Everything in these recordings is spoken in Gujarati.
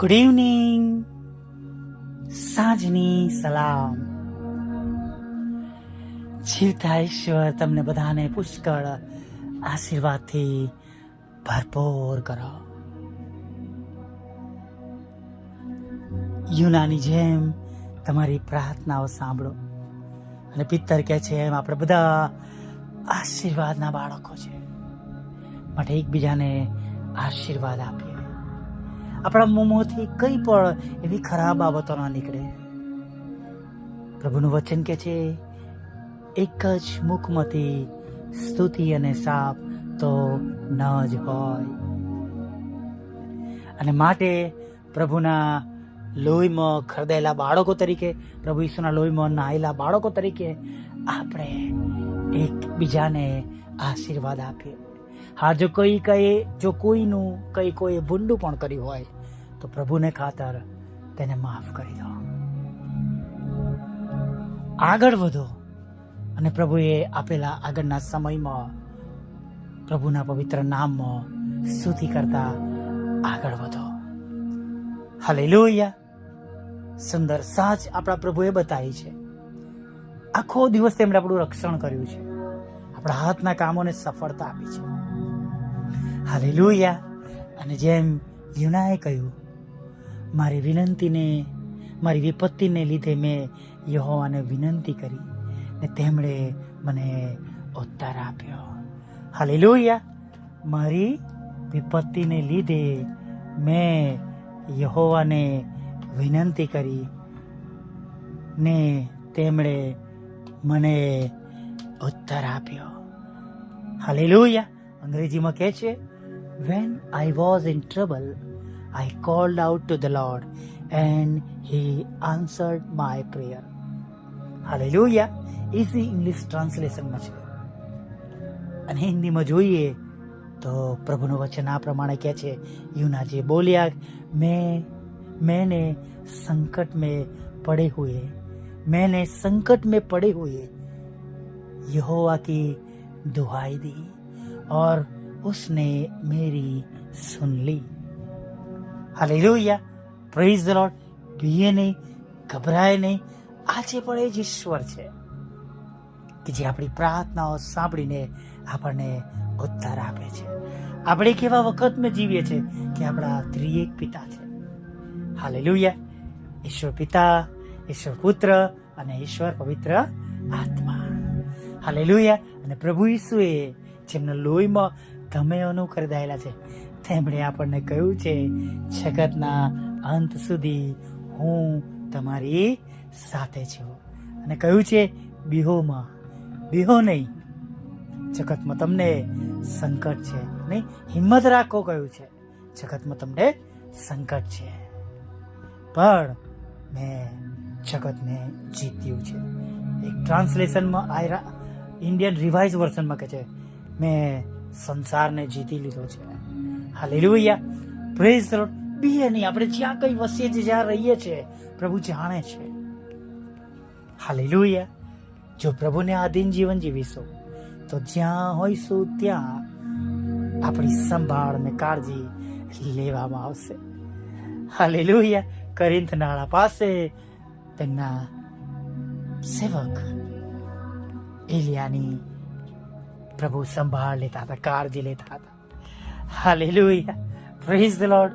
ગુડ ઇવનિંગ સાંજની સલામ. જીવતા ઈશ્વર, તમને બધાને પુષ્કળ આશીર્વાદથી ભરપૂર કરો. યુનાની જેમ તમારી પ્રાર્થનાઓ સાંભળો. અને પિત્તર કહે છે, એમ આપણે બધા આશીર્વાદના બાળકો છે. માટે એકબીજાને આશીર્વાદ આપીએ. આપણા મોંમાંથી કંઈ પણ એવી ખરાબ બાબતો ના નીકળે. પ્રભુનું વચન કે છે, એક જ મુખમાંથી સ્તુતિ અને સાપ તો ન જ હોય. અને માટે પ્રભુના લોહીમાં ખરદાયેલા બાળકો તરીકે, પ્રભુ ઈસુના લોહીમાં નહાયેલા બાળકો તરીકે આપણે એકબીજાને આશીર્વાદ આપીએ. હા, જો કોઈ કઈ, જો કોઈનું કંઈ કોઈ ભૂંડું પણ કર્યું હોય, તો પ્રભુને ખાતર તેને માફ કરી દો. આગળ વધો. અને પ્રભુએ આપેલા આગળના સમયમાં પ્રભુના પવિત્ર નામમાં સ્તુતિ કરતા આગળ વધો. હાલેલુયા. સુંદર સાચ આપણા પ્રભુએ બતાવી છે. આખો દિવસ તેમણે આપણું રક્ષણ કર્યું છે. આપણા હાથના કામોને સફળતા આપી છે. હાલેલુયા. અને જેમ યુનાએ કહ્યું, મારી વિનંતીને, મારી વિપત્તિને લીધે મેં યહોવાને વિનંતી કરી ને તેમણે મને ઉત્તર આપ્યો. હાલેલુયા. મારી વિપત્તિને લીધે મેં યહોવાને વિનંતી કરી ને તેમણે મને ઉત્તર આપ્યો. હાલેલુયા. અંગ્રેજીમાં કહે છે when I was in trouble I called out to the lord and he answered my prayer hallelujah easy English ટ્રાન્સલેશનમાં છે અને હિન્દીમાં જોઈએ તો પ્રભુનું વચન આ પ્રમાણે કહે છે યુના જે બોલ્યા મેં मैंने संकट में पड़े हुए मैंने संकट में पड़े हुए यहोवा की दुहाई दी और उसने मेरी सुन ली हालेलुया પ્રેઝ ધ લોર્ડ બીએ નહીં ગભરાય નહીં આજે પણ એ જ ઈશ્વર છે કે જે આપણી પ્રાર્થનાઓ સાંભળીને આપણને ઉત્તર આપે છે આપણે કેવા વખતમાં જીવીએ છીએ કે આપણા ત્રિએક પિતા છે હાલેલુયા ઈશ્વર પિતા ઈશ્વર પુત્ર અને ઈશ્વર પવિત્ર આત્મા હાલેલુયા અને પ્રભુ ઈસુએ જેમના લોહીમાં તમે ખરીદાયેલા છે. તેમણે આપણને કહ્યું છે, જગતના અંત સુધી હું તમારી સાથે છું. અને કહ્યું છે, બિહોમાં. બિહો નહીં. જગતમાં તમને સંકટ છે. નહીં, હિંમત રાખો કહ્યું છે. જગતમાં તમને સંકટ છે. પણ મેં જગતને જીત્યું છે. એક ટ્રાન્સલેશનમાં આયરા ઇન્ડિયન રિવાઇઝ વર્ઝનમાં કહે છે, મેં સંસારને જીતી લીધો છે. હાલેલુયા. પ્રેઝ ધ લોર્ડ બીએ નહીં. આપણે જ્યાં કઈ વસીએ છીએ, જ્યાં રહીએ છીએ, પ્રભુ જાણે છે. હાલેલુયા. જો પ્રભુને આધીન જીવન જીવીશું, તો જ્યાં હોઈશું, ત્યાં આપણી સંભાળ અને કાળજી લેવામાં આવશે. હાલેલુયા. કરિંથ નાળા પાસે તેમના સેવક એલિયાની પ્રભુ સંભાળ લેતા હતા, કાળજી લેતા હતા. હાલેલુયા પ્રેઝ ધ લોર્ડ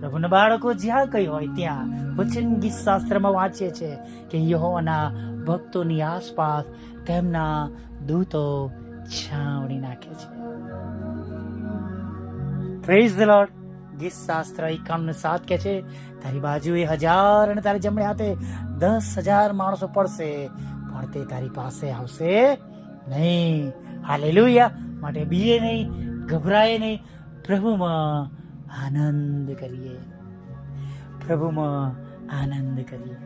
પ્રભુના બાળકો જ્યાં કઈ હોય ત્યાં વચન ગીત શાસ્ત્રમાં વાંચીએ છે કે યહોવાના ભક્તોની આસપાસ તેમના દૂતો છાવણી નાખે છે. પ્રેઝ ધ લોર્ડ ગીત શાસ્ત્ર એકાવન સાત કે છે, તારી બાજુએ હજાર અને તારી જમણે હાથે દસ હજાર માણસો પડશે, પણ તે તારી પાસે આવશે નહીં. હાલેલુયા. માટે બીએ નહીં ગભરાય નહીં. પ્રભુમાં આનંદ કરીએ. પ્રભુમાં આનંદ કરીએ.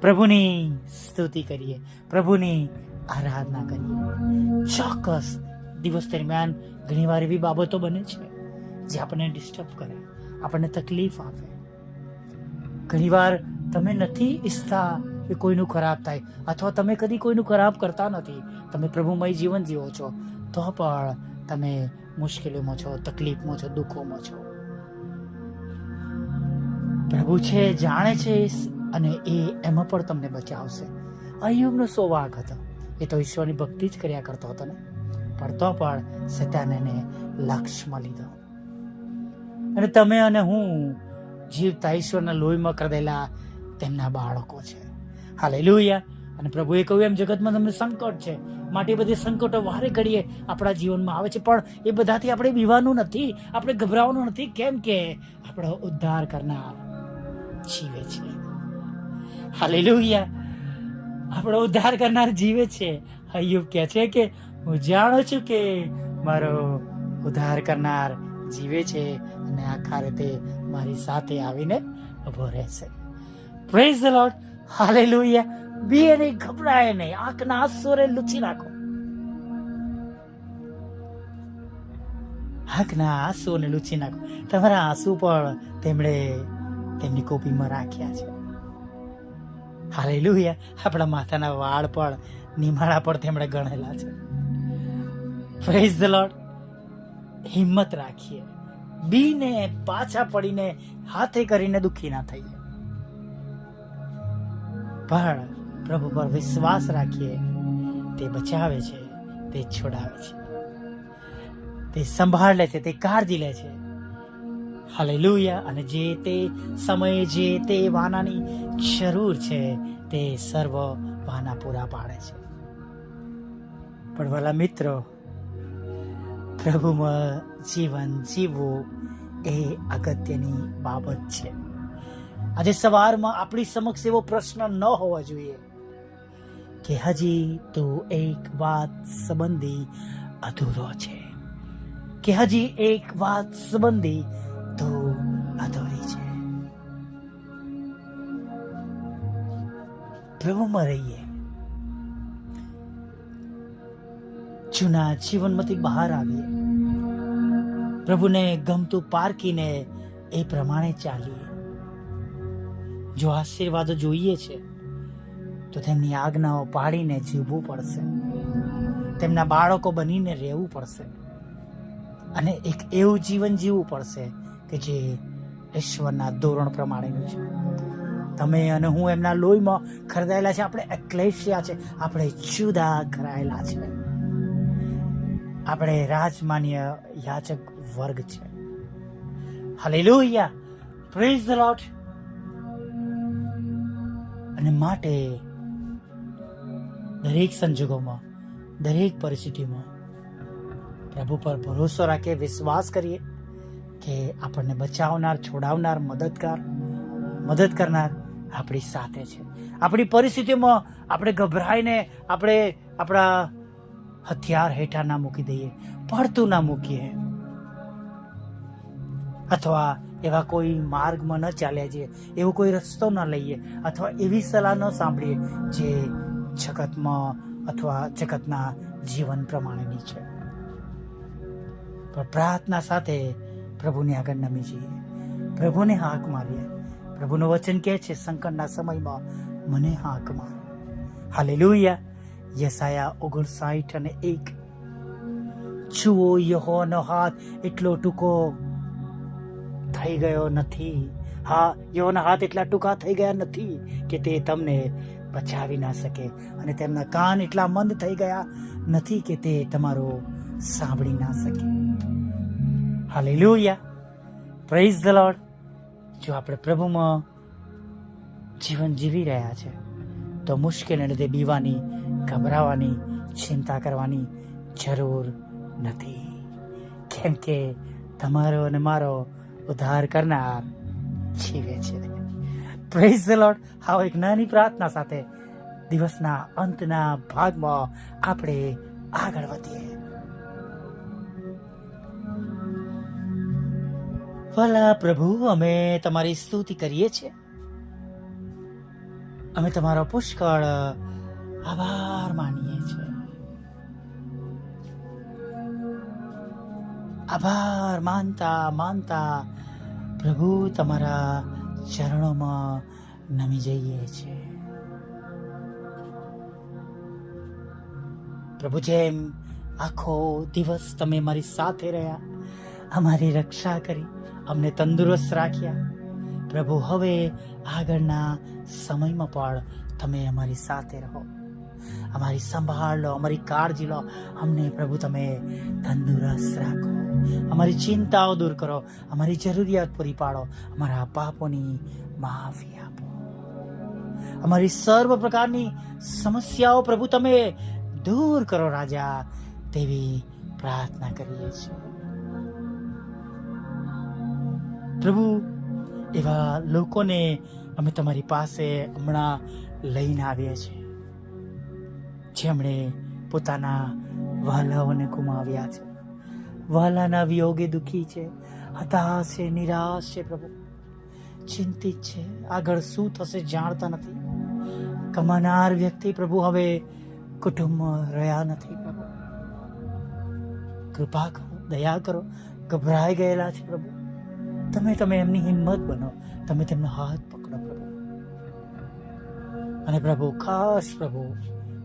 પ્રભુની સ્તુતિ કરીએ. પ્રભુની આરાધના કરીએ. ચોક્કસ દિવસ દરમિયાન ઘણીવાર એવી બાબતો બને છે જે આપણને ડિસ્ટર્બ કરે, આપણને તકલીફ આપે. ઘણીવાર તમે નથી ઈચ્છતા કે કોઈનું ખરાબ થાય અથવા તમે કદી કોઈનું ખરાબ કરતા નથી. તમે પ્રભુમય જીવન જીવો છો. તો પણ તમે મુશ્કેલીમાં છો, તકલીફમાં છો, દુઃખોમાં છો. પ્રભુ છે, જાણે છે અને એ એમાં પણ તમને બચાવશે. અયુબનો સો વાઘ હતો. એ તો ઈશ્વરની ભક્તિ જ કર્યા કરતો હતો ને. પણ તો પણ સત્યાને એને લક્ષ્યમાં લીધો. અને તમે અને હું જીવતા ઈશ્વરના લોહીમાં કરેલા તેમના બાળકો છે. હાલે અને પ્રભુએ કહ્યું, એમ જગતમાં તમને સંકટ છે. માટે બધી સંકટો વારે ઘડીએ આપણા જીવનમાં આવે છે. પણ એ બધાથી આપણે બીવાનું નથી. આપણે ગભરાવાનું નથી. કેમ કે આપણો ઉદ્ધાર કરનાર જીવે છે. હાલે આપણો ઉદ્ધાર કરનાર જીવે છે. અયુબ કહે છે કે, હું જાણું છું કે મારો ઉદ્ધાર કરનાર જીવે છે અને આખા રીતે મારી સાથે આવીને ઊભો રહેશે. Praise the Lord hallelujah. બી નહીં ગભરાય નહીં. આંખના આંસુરે લૂછી નાખો. આંખના આંસુઓને લૂછી નાખો. તમારા આંસુ પણ તેમણે તેમની કોપીમાં રાખ્યા છે. હાલેલુયા. આપણા માથાના વાળ પણ નિમાળા પણ તેમણે ગણેલા છે. પ્રેઝ ધ લોર્ડ હિંમત રાખીએ. બીને પાછા પડીને હાથે કરીને દુખી ના થઈએ. પણ પ્રભુ પર વિશ્વાસ રાખીએ, તે બચાવે છે, તે છોડાવે છે. તે સંભાળ લે છે, તે કાળજી લે છે. હાલે અને જે તે સમયે, જે તે વાનાની જરૂર છે, તે સર્વ વાના પૂરા પાડે છે. પણ વાલા મિત્રો, પ્રભુમાં જીવન જીવવું એ અગત્યની બાબત છે. આજે સવારમાં આપણી સમક્ષ એવો પ્રશ્ન ન હોવો જોઈએ કે હજી તો એક વાત સંબંધી અધૂરો છે. કે હજી એક વાત સંબંધી તો અધૂરી છે. પ્રભુમાં રહીએ. જૂના જીવનમાંથી બહાર આવીએ. પ્રભુને ગમતું પારખીને એ પ્રમાણે ચાલીએ. જો આશીર્વાદો જોઈએ છે, તો તેમની આજ્ઞાઓ પાડીને જીવવું પડશે. તેમના બાળકો બનીને રહેવું પડશે. અને એક એવું જીવન જીવવું પડશે કે જે ઈશ્વરના ધોરણ પ્રમાણેનું છે. તમે અને હું એમના લોહીમાં ખરીદાયેલા છે, આપણે એકલેશિયા છે, આપણે જુદા કરાયેલા છે. આપણે રાજમાન્ય યાચક વર્ગ છે. હાલેલુયા પ્રેઝ ધ લોર્ડ અને માટે દરેક સંજોગોમાં, દરેક પરિસ્થિતિમાં પ્રભુ પર ભરોસો રાખીએ વિશ્વાસ કરીએ કે આપણને બચાવનાર, છોડાવનાર, મદદગાર, મદદ કરનાર આપણી સાથે છે. આપણી પરિસ્થિતિમાં આપણે ગભરાઈને આપણે આપણા હથિયાર હેઠા ના મૂકી દઈએ, પડતું ના મૂકીએ. અથવા એવા કોઈ માર્ગમાં ન ચાલ્યા જઈએ, એવો કોઈ રસ્તો ન લઈએ અથવા એવી સલાહ ન સાંભળીએ જે જગતમાં અથવા જગતના જીવન પ્રમાણેની છે. પણ પ્રાર્થના સાથે પ્રભુને આગળ નમી જઈએ. પ્રભુને હાક મારીએ. પ્રભુનું વચન કહે છે, સંકટના સમયમાં મને હાક મારો. હાલેલુયા. યસાયા ઓગણસાઠ અને એક. જુઓ યહોનો હાથ એટલો ટૂંકો થઈ ગયો નથી. હા યહોના હાથ એટલા ટૂંકા થઈ ગયા નથી કે તે તમને બચાવી ના શકે અને તેમના કાન એટલા મંદ થઈ ગયા નથી કે તે તમારો સાંભળી ના શકે. હાલેલુયા. પ્રેઝ ધ લોર્ડ જો આપણે પ્રભુમાં જીવન જીવી રહ્યા છે, તો મુશ્કેલીને લીધે બીવાની, ગભરાવાની, ચિંતા કરવાની જરૂર નથી. કેમ કે તમારો અને મારો ઉદ્ધાર કરનાર. જીવે છે પ્રેઝ ધ લોર્ડ હાવ એક નાની પ્રાર્થના સાથે દિવસના અંતના ભાગમાં આપણે આગળ વધીએ. ભલા પ્રભુ, અમે તમારી સ્તુતિ કરીએ છીએ. અમે તમારો પુષ્કળ આભાર માનીએ છીએ. આભાર, માનતા માનતા. પ્રભુ, તમારા ચરણોમાં નમી જઈએ છીએ. પ્રભુ, જેમ આખો દિવસ તમે મારી સાથે રહ્યા, અમારી રક્ષા કરી, અમને તંદુરસ્ત રાખ્યા. પ્રભુ, હવે આગળના સમયમાં પણ તમે અમારી સાથે રહો. અમારી સંભાળ લો, અમારી કાળજી લો. અમને પ્રભુ, તમે તંદુરસ્ત રાખો. અમારી ચિંતાઓ દૂર કરો, અમારી જરૂરિયાત પૂરી પાડો, અમારા પાપોની માફી આપો. અમારી સર્વ પ્રકારની સમસ્યાઓ પ્રભુ તમે દૂર કરો રાજા, તેવી પ્રાર્થના કરીએ છીએ. પ્રભુ, એવા લોકોને અમે તમારી પાસે હમણાં લઈને આવીએ છીએ જેમણે પોતાના વહાલાઓને ગુમાવ્યા છે. વહાલાના વિયોગે દુઃખી છે. હતાશ છે નિરાશ છે પ્રભુ. ચિંતિત છે. આગળ શું થશે જાણતા નથી. કમાનાર વ્યક્તિ પ્રભુ, હવે કુટુંબ રહ્યા નથી પ્રભુ. કૃપા કરો, દયા કરો. ગભરાઈ ગયેલા છે પ્રભુ. તમે તમે એમની હિંમત બનો. તમે તેમનો હાથ પકડો પ્રભુ. અને પ્રભુ, ખાસ પ્રભુ,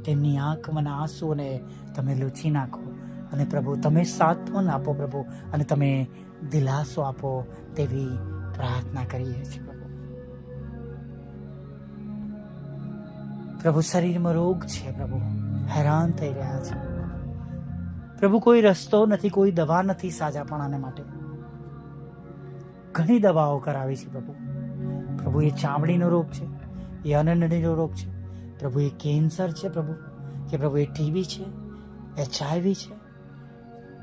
તેમની આંખમાંના આંસુઓને તમે લૂછી નાખો. અને પ્રભુ, તમે સાંત્વન આપો પ્રભુ, અને તમે દિલાસો આપો તેવી પ્રાર્થના કરીએ છીએ પ્રભુ. પ્રભુ, શરીરમાં રોગ છે પ્રભુ. હેરાન થઈ રહ્યા છે. પ્રભુ, કોઈ રસ્તો નથી, કોઈ દવા નથી સાજાપણાને માટે. ઘણી દવાઓ કરાવી છે પ્રભુ. પ્રભુ, એ ચામડીનો રોગ છે, એ અનનડીનો રોગ છે. પ્રભુ, એ કેન્સર છે પ્રભુ. કે પ્રભુ, એ ટીબી છે, એચઆઈવી છે.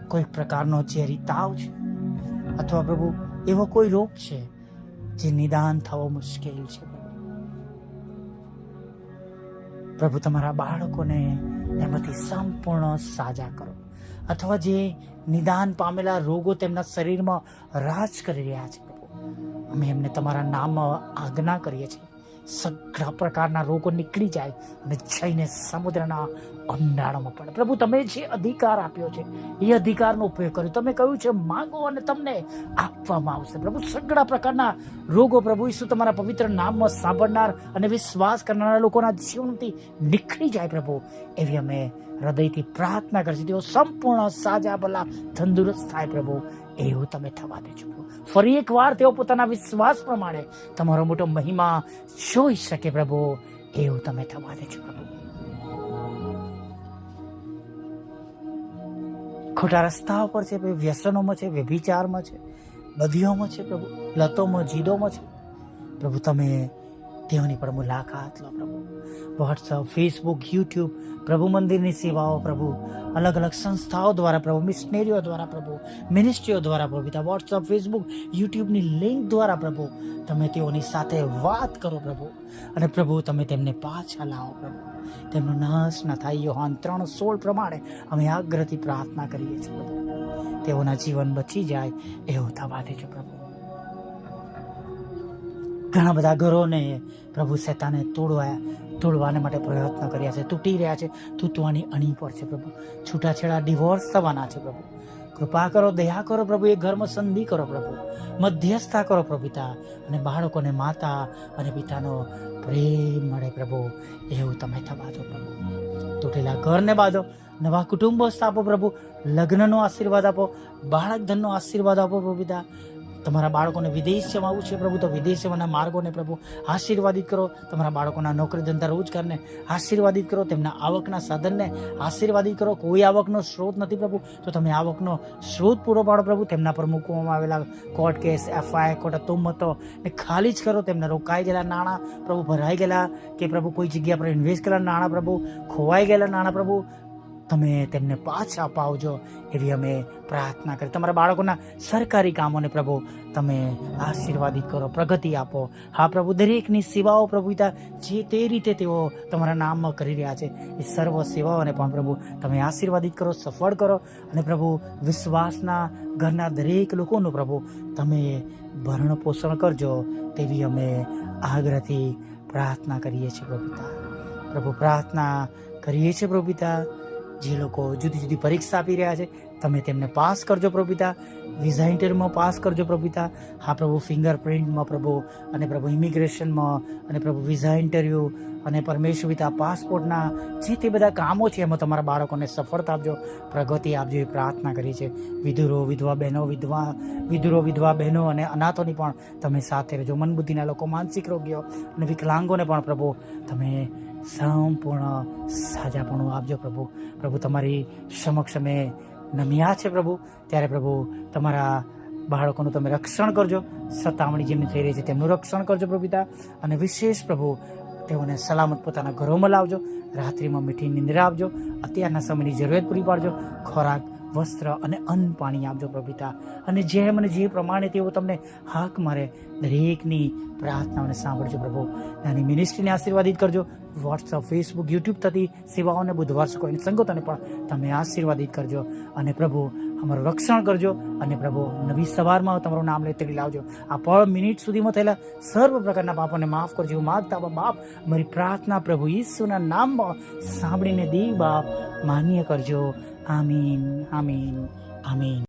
કોઈ પ્રકારનો ઝેરી તાવ છે. અથવા પ્રભુ, એવો કોઈ રોગ છે જે નિદાન થવો મુશ્કેલ છે પ્રભુ? તમારા બાળકોને એમાંથી સંપૂર્ણ સાજા કરો. અથવા જે નિદાન પામેલા રોગો તેમના શરીરમાં રાજ કરી રહ્યા છે અમે એમને તમારા નામમાં આજ્ઞા કરીએ છીએ. સઘળા પ્રકારના રોગો નીકળી જાય અને જઈને સમુદ્રના અંધારામાં પડે. પ્રભુ, તમે જે અધિકાર આપ્યો છે, એ અધિકારનો ઉપયોગ કર્યો. તમે કહ્યું છે, માંગો અને તમને આપવામાં આવશે. પ્રભુ સઘળા પ્રકારના રોગો પ્રભુ ઈસુ તમારા પવિત્ર નામમાં સાંભળનાર અને વિશ્વાસ કરનારા લોકોના જીવનથી નીકળી જાય પ્રભુ. એવી અમે હૃદયથી પ્રાર્થના કરીશું. તેઓ સંપૂર્ણ સાજા, ભલા, તંદુરસ્ત થાય પ્રભુ. એવું તમે થવા દેજો. ફરી એકવાર તેઓ પોતાના વિશ્વાસ પ્રમાણે તમારો મોટો મહિમા જોઈ શકે પ્રભુ. એવું તમે થવા દેજો પ્રભુ. ખોટા રસ્તાઓ પર છે વ્યસનોમાં છે, વ્યભિચારમાં છે બદીઓમાં છે પ્રભુ, લતોમાં, જીદોમાં છે. પ્રભુ, તમે તેઓની પ્રભુ મુલાકાત લો પ્રભુ. વોટ્સઅપ ફેસબુક યુટ્યુબ પ્રભુ મંદિરની સેવાઓ પ્રભુ. અલગ અલગ સંસ્થાઓ દ્વારા પ્રભુ, મિશનરીઓ દ્વારા પ્રભુ મિનિસ્ટ્રીઓ દ્વારા પ્રભુ, પિતા વોટ્સઅપ ફેસબુક યુટ્યુબની લિંક દ્વારા પ્રભુ, તમે તેઓની સાથે વાત કરો પ્રભુ. અને પ્રભુ, તમે તેમને પાછા લાવો પ્રભુ. તેમનો નાશ ન થાય. યોહાન ત્રણ સોળ પ્રમાણે અમે આગ્રહથી પ્રાર્થના કરીએ છીએ તેઓના જીવન બચી જાય એવું થવા દેજો પ્રભુ. ઘણા બધા ઘરોને પ્રભુ શેતાને તોડવા તોડવાને માટે પ્રયત્ન કર્યા છે. તૂટી રહ્યા છે. તૂટવાની અણી પર છે પ્રભુ. છૂટાછેડા ડિવોર્સ થવાના છે પ્રભુ. કૃપા કરો, દયા કરો પ્રભુ. એ ઘરમાં સંધિ કરો પ્રભુ. મધ્યસ્થતા કરો પ્રભુ અને બાળકોને માતા અને પિતાનો પ્રેમ મળે પ્રભુ. એવું તમે થવા દો પ્રભુ. તૂટેલા ઘરને બાંધો, નવા કુટુંબો સ્થાપો પ્રભુ. લગ્નનો આશીર્વાદ આપો બાળક ધનનો આશીર્વાદ આપો પ્રભુ તમારા બાળકોને વિદેશ જવાવું છે પ્રભુ, તો વિદેશ જવાના માર્ગોને પ્રભુ આશીર્વાદિત કરો. તમારા બાળકોના નોકરી ધંધા રોજગારને આશીર્વાદિત કરો. તેમના આવકના સાધનને આશીર્વાદિત કરો. કોઈ આવકનો સ્ત્રોત નથી પ્રભુ, તો તમે આવકનો સ્ત્રોત પૂરો પાડો પ્રભુ. તેમના પર મૂકવામાં આવેલા કોર્ટ કેસ, એફઆઈઆર કોર્ટ તુમતો ને ખાલી જ કરો. તેમના રોકાઈ ગયેલા નાણાં પ્રભુ, ભરાઈ ગયેલા કે પ્રભુ કોઈ જગ્યા પર ઇન્વેસ્ટ કરેલા નાણાં પ્રભુ, ખોવાઈ ગયેલા નાણાં પ્રભુ. તમે તેમને પાછા અપાવજો એવી અમે પ્રાર્થના કરી. તમારા બાળકોના સરકારી કામોને પ્રભુ તમે આશીર્વાદિત કરો, પ્રગતિ આપો. હા પ્રભુ, દરેકની સેવાઓ પ્રભુ જે તે રીતે તેઓ તમારા નામમાં કરી રહ્યા છે, એ સર્વ સેવાઓને પણ પ્રભુ તમે આશીર્વાદિત કરો, સફળ કરો અને પ્રભુ વિશ્વાસના ઘરના દરેક લોકોનું પ્રભુ તમે ભરણ પોષણ કરજો તેવી અમે આગ્રહથી પ્રાર્થના કરીએ છીએ પ્રભુ પ્રભુ પ્રાર્થના કરીએ છીએ પ્રભુ જે લોકો જુદી જુદી પરીક્ષા આપી રહ્યા છે, તમે તેમને પાસ કરજો પ્રભુ પિતા વિઝા ઇન્ટરવ્યુમાં પાસ કરજો પ્રભુ હા, પ્રભુ ફિંગરપ્રિન્ટમાં પ્રભુ અને પ્રભુ ઇમિગ્રેશનમાં અને પ્રભુ વિઝા ઇન્ટરવ્યૂ અને પરમેશ્વર પિતા પાસપોર્ટના જે તે બધા કામો છે, એમાં તમારા બાળકોને સફળતા આપજો, પ્રગતિ આપજો એ પ્રાર્થના કરી છે. વિધુરો, વિધવા બહેનો, વિધવા, વિધુરો, વિધવા બહેનો અને અનાથોની પણ તમે સાથે રહેજો. મનબુદ્ધિના લોકો, માનસિક રોગીઓ અને વિકલાંગોને પણ પ્રભુ તમે સંપૂર્ણ સાજાપણું આપજો પ્રભુ. પ્રભુ, તમારી સમક્ષ અમે નમ્યા છે પ્રભુ. ત્યારે પ્રભુ, તમારા બાળકોનું તમે રક્ષણ કરજો. સતામણી જેમની થઈ રહી છે તેમનું રક્ષણ કરજો પ્રભુ પિતા. અને વિશેષ પ્રભુ, તેઓને સલામત પોતાના ઘરોમાં લાવજો. રાત્રિમાં મીઠી નિંદ્રા આપજો. અત્યારના સમયની જરૂરિયાત પૂરી પાડજો. ખોરાક વસ્ત્ર અને અન્ન પાણી આપજો પ્રભુ પિતા અને જેમ અને જે પ્રમાણે તેઓ તમને હાક મારે, દરેકની પ્રાર્થનાઓને સાંભળજો પ્રભુ. નાની મિનિસ્ટ્રીને આશીર્વાદિત કરજો. વોટ્સઅપ ફેસબુક યુટ્યુબ થતી સેવાઓને બુધવાર શુક્રની સંગતોને પણ તમે આશીર્વાદિત કરજો. અને પ્રભુ, અમારું રક્ષણ કરજો. અને પ્રભુ, નવી સવારમાં તમારું નામ લઈ તેડી લાવજો. આ પળ મિનિટ સુધીમાં થયેલા સર્વ પ્રકારના પાપોને માફ કરજો. એવું માગતા બાપ મારી પ્રાર્થના પ્રભુ ઈસુના નામમાં સાંભળીને દી બાપ માન્ય કરજો. আমিন আমিন আমিন।